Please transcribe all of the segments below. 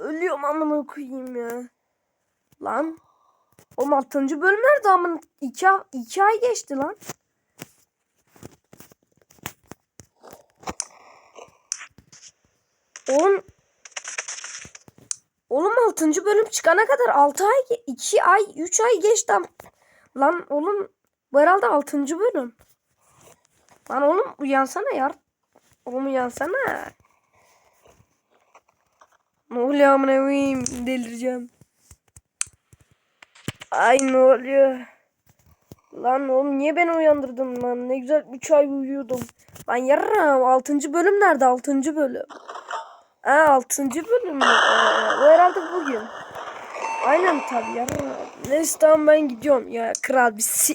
Ölüyorum amına koyayım ya. Lan. Oğlum 6. bölüm nerede amına? 2 2 ay geçti lan. Oğlum Oğlum 6. bölüm çıkana kadar 6 ay, 2 ay, 3 ay geçti. Lan oğlum bu herhalde 6. bölüm. Lan oğlum uyansana ya. Oğlum uyansana. Ne oluyor amına koyayım delireceğim. Ay ne oluyor? Lan oğlum niye beni uyandırdın lan? Ne güzel 3 ay uyuyordum. Lan yarram 6. bölüm nerede? 6. bölüm. Ha 6. bölüm mü? Ee, o herhalde bugün. Aynen tabii yarram. Neyse tamam ben gidiyorum. Ya kral bir si...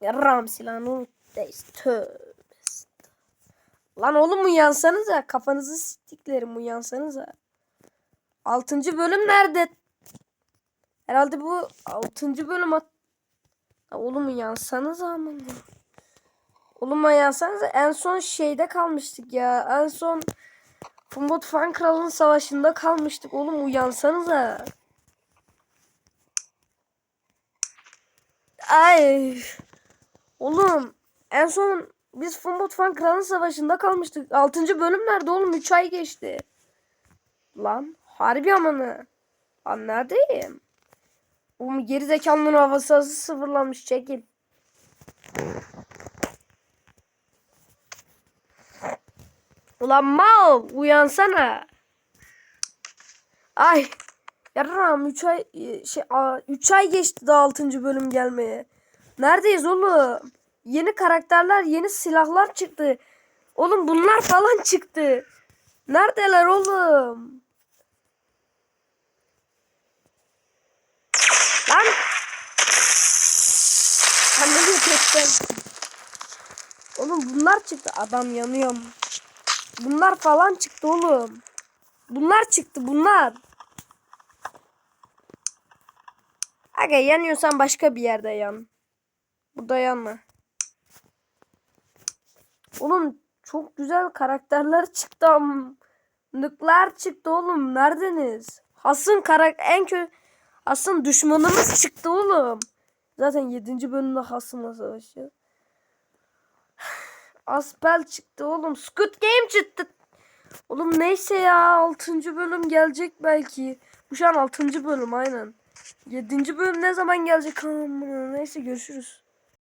Yarram silahını unut. Neyse tövbe. Lan oğlum uyansanıza. Kafanızı siktiklerim uyansanıza. 6. bölüm nerede? Herhalde bu 6. bölüm at. Oğlum uyansanıza aman. Oğlum uyansanıza en son şeyde kalmıştık ya. En son Fumbot Fan Kralı'nın savaşında kalmıştık. Oğlum uyansanıza. Ay. Oğlum en son biz Fumbot Fan Kralı'nın savaşında kalmıştık. 6. bölüm nerede oğlum? 3 ay geçti. Lan harbi amanı. Lan neredeyim? Oğlum geri zekalının havası hızı sıfırlanmış çekil. Ulan mal uyansana. Ay. Yarram 3 ay e, şey 3 ay geçti daha 6. bölüm gelmeye. Neredeyiz oğlum? Yeni karakterler, yeni silahlar çıktı. Oğlum bunlar falan çıktı. Neredeler oğlum? Lan. Sen ne? Oğlum bunlar çıktı. Adam yanıyor. Bunlar falan çıktı oğlum. Bunlar çıktı bunlar. Aga yanıyorsan başka bir yerde yan. Burada yanma. Oğlum çok güzel karakterler çıktı. Nükleer çıktı oğlum. Neredeniz? Hasın karakter en kötü Hasın düşmanımız çıktı oğlum. Zaten 7. bölümde Hasım'la savaşıyor. Aspel çıktı oğlum. Squid Game çıktı. Oğlum neyse ya 6. bölüm gelecek belki. Bu şu an 6. bölüm aynen. 7. bölüm ne zaman gelecek? Neyse görüşürüz.